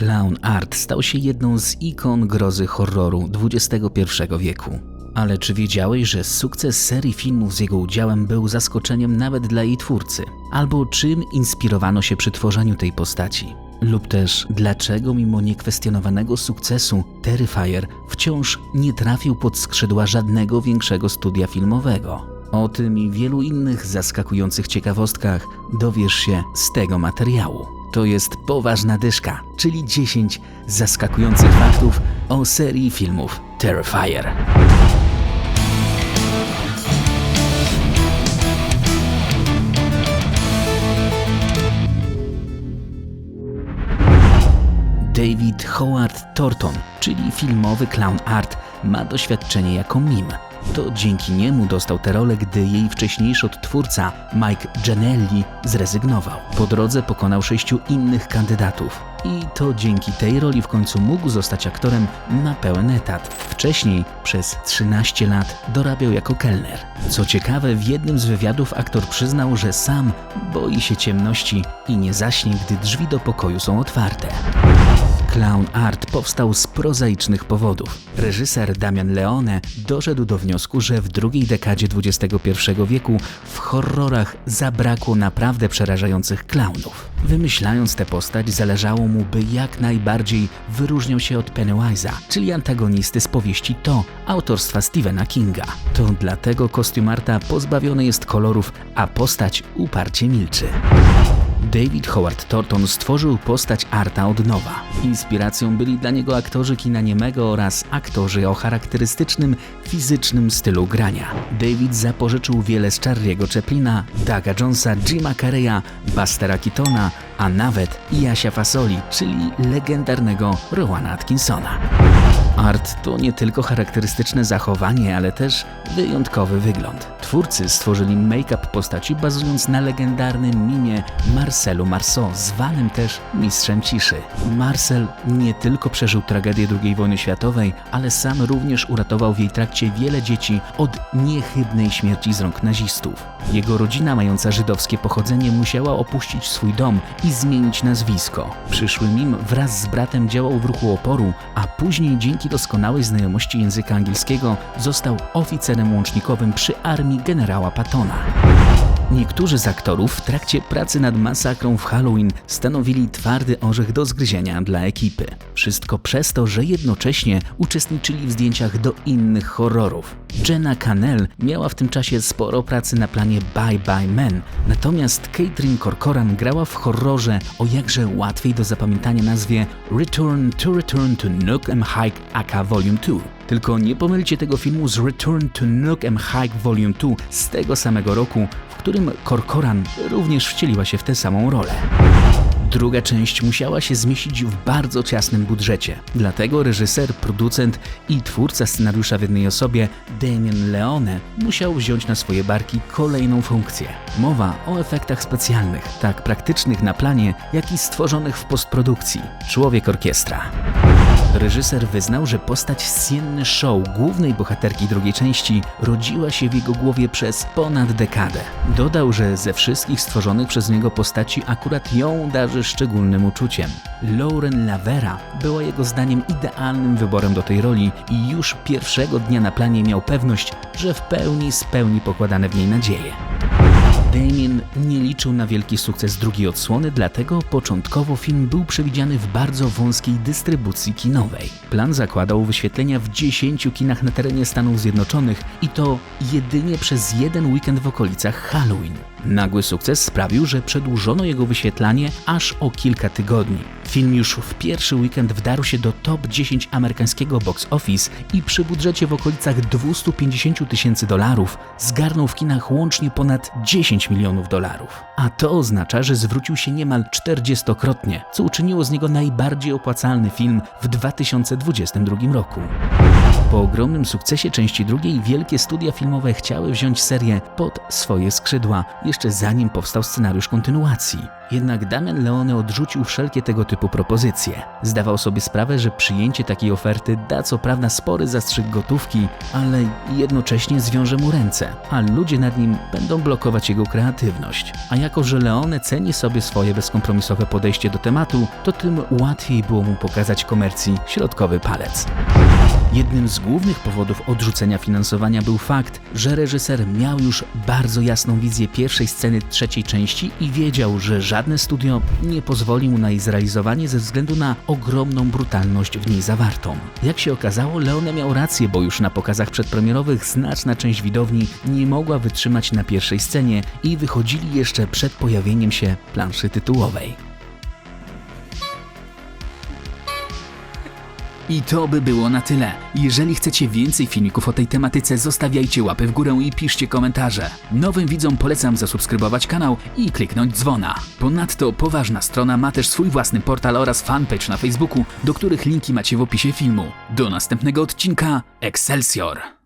Clown Art stał się jedną z ikon grozy horroru XXI wieku. Ale czy wiedziałeś, że sukces serii filmów z jego udziałem był zaskoczeniem nawet dla jej twórcy? Albo czym inspirowano się przy tworzeniu tej postaci? Lub też dlaczego mimo niekwestionowanego sukcesu Terrifier wciąż nie trafił pod skrzydła żadnego większego studia filmowego? O tym i wielu innych zaskakujących ciekawostkach dowiesz się z tego materiału. To jest poważna dyszka, czyli 10 zaskakujących faktów o serii filmów Terrifier. David Howard Thornton, czyli filmowy clown art, ma doświadczenie jako mim. To dzięki niemu dostał tę rolę, gdy jej wcześniejszy odtwórca Mike Gianelli zrezygnował. Po drodze pokonał sześciu innych kandydatów. I to dzięki tej roli w końcu mógł zostać aktorem na pełen etat. Wcześniej przez 13 lat dorabiał jako kelner. Co ciekawe, w jednym z wywiadów aktor przyznał, że sam boi się ciemności i nie zaśnie, gdy drzwi do pokoju są otwarte. Clown Art powstał z prozaicznych powodów. Reżyser Damian Leone doszedł do wniosku, że w drugiej dekadzie XXI wieku w horrorach zabrakło naprawdę przerażających klaunów. Wymyślając tę postać, zależało mu, by jak najbardziej wyróżniał się od Pennywise'a, czyli antagonisty z powieści To autorstwa Stephena Kinga. To dlatego kostium Arta pozbawiony jest kolorów, a postać uparcie milczy. David Howard Thornton stworzył postać Arta od nowa. Inspiracją byli dla niego aktorzy kina niemego oraz aktorzy o charakterystycznym fizycznym stylu grania. David zapożyczył wiele z Charlie'ego Chaplina, Douga Jonesa, Jima Carreya, Bustera Keatona, a nawet Jasia Fasoli, czyli legendarnego Rowana Atkinsona. Art to nie tylko charakterystyczne zachowanie, ale też wyjątkowy wygląd. Twórcy stworzyli make-up postaci bazując na legendarnym mimie Marcelu Marceau, zwanym też Mistrzem Ciszy. Marcel nie tylko przeżył tragedię II wojny światowej, ale sam również uratował w jej trakcie wiele dzieci od niechybnej śmierci z rąk nazistów. Jego rodzina, mająca żydowskie pochodzenie, musiała opuścić swój dom i zmienić nazwisko. Przyszły mim wraz z bratem działał w ruchu oporu, a później dzięki doskonałej znajomości języka angielskiego został oficerem łącznikowym przy armii generała Pattona. Niektórzy z aktorów w trakcie pracy nad masakrą w Halloween stanowili twardy orzech do zgryzienia dla ekipy. Wszystko przez to, że jednocześnie uczestniczyli w zdjęciach do innych horrorów. Jenna Cannell miała w tym czasie sporo pracy na planie Bye Bye Men, natomiast Catherine Corcoran grała w horrorze o jakże łatwiej do zapamiętania nazwie Return to Return to Nook and Hike aka Volume 2. Tylko nie pomylcie tego filmu z Return to Nook and Hike Volume 2 z tego samego roku, którym Corcoran również wcieliła się w tę samą rolę. Druga część musiała się zmieścić w bardzo ciasnym budżecie. Dlatego reżyser, producent i twórca scenariusza w jednej osobie, Damien Leone, musiał wziąć na swoje barki kolejną funkcję. Mowa o efektach specjalnych, tak praktycznych na planie, jak i stworzonych w postprodukcji. Człowiek orkiestra. Reżyser wyznał, że postać Sienny Show, głównej bohaterki drugiej części, rodziła się w jego głowie przez ponad dekadę. Dodał, że ze wszystkich stworzonych przez niego postaci akurat ją darzy szczególnym uczuciem. Lauren Lavera była jego zdaniem idealnym wyborem do tej roli i już pierwszego dnia na planie miał pewność, że w pełni spełni pokładane w niej nadzieje. Damien nie liczył na wielki sukces drugiej odsłony, dlatego początkowo film był przewidziany w bardzo wąskiej dystrybucji kinowej. Plan zakładał wyświetlenia w 10 kinach na terenie Stanów Zjednoczonych i to jedynie przez jeden weekend w okolicach Halloween. Nagły sukces sprawił, że przedłużono jego wyświetlanie aż o kilka tygodni. Film już w pierwszy weekend wdarł się do top 10 amerykańskiego box office i przy budżecie w okolicach 250 tysięcy dolarów zgarnął w kinach łącznie ponad 10 milionów dolarów. A to oznacza, że zwrócił się niemal 40-krotnie, co uczyniło z niego najbardziej opłacalny film w 2022 roku. Po ogromnym sukcesie części drugiej wielkie studia filmowe chciały wziąć serię pod swoje skrzydła, jeszcze zanim powstał scenariusz kontynuacji. Jednak Damian Leone odrzucił wszelkie tego typu propozycje. Zdawał sobie sprawę, że przyjęcie takiej oferty da co prawda spory zastrzyk gotówki, ale jednocześnie zwiąże mu ręce, a ludzie nad nim będą blokować jego kreatywność. A jako, że Leone ceni sobie swoje bezkompromisowe podejście do tematu, to tym łatwiej było mu pokazać komercji środkowy palec. Jednym z głównych powodów odrzucenia finansowania był fakt, że reżyser miał już bardzo jasną wizję pierwszej sceny trzeciej części i wiedział, że żadne studio nie pozwoli mu na jej zrealizowanie ze względu na ogromną brutalność w niej zawartą. Jak się okazało, Leone miał rację, bo już na pokazach przedpremierowych znaczna część widowni nie mogła wytrzymać na pierwszej scenie i wychodzili jeszcze przed pojawieniem się planszy tytułowej. I to by było na tyle. Jeżeli chcecie więcej filmików o tej tematyce, zostawiajcie łapy w górę i piszcie komentarze. Nowym widzom polecam zasubskrybować kanał i kliknąć dzwona. Ponadto poważna strona ma też swój własny portal oraz fanpage na Facebooku, do których linki macie w opisie filmu. Do następnego odcinka Excelsior!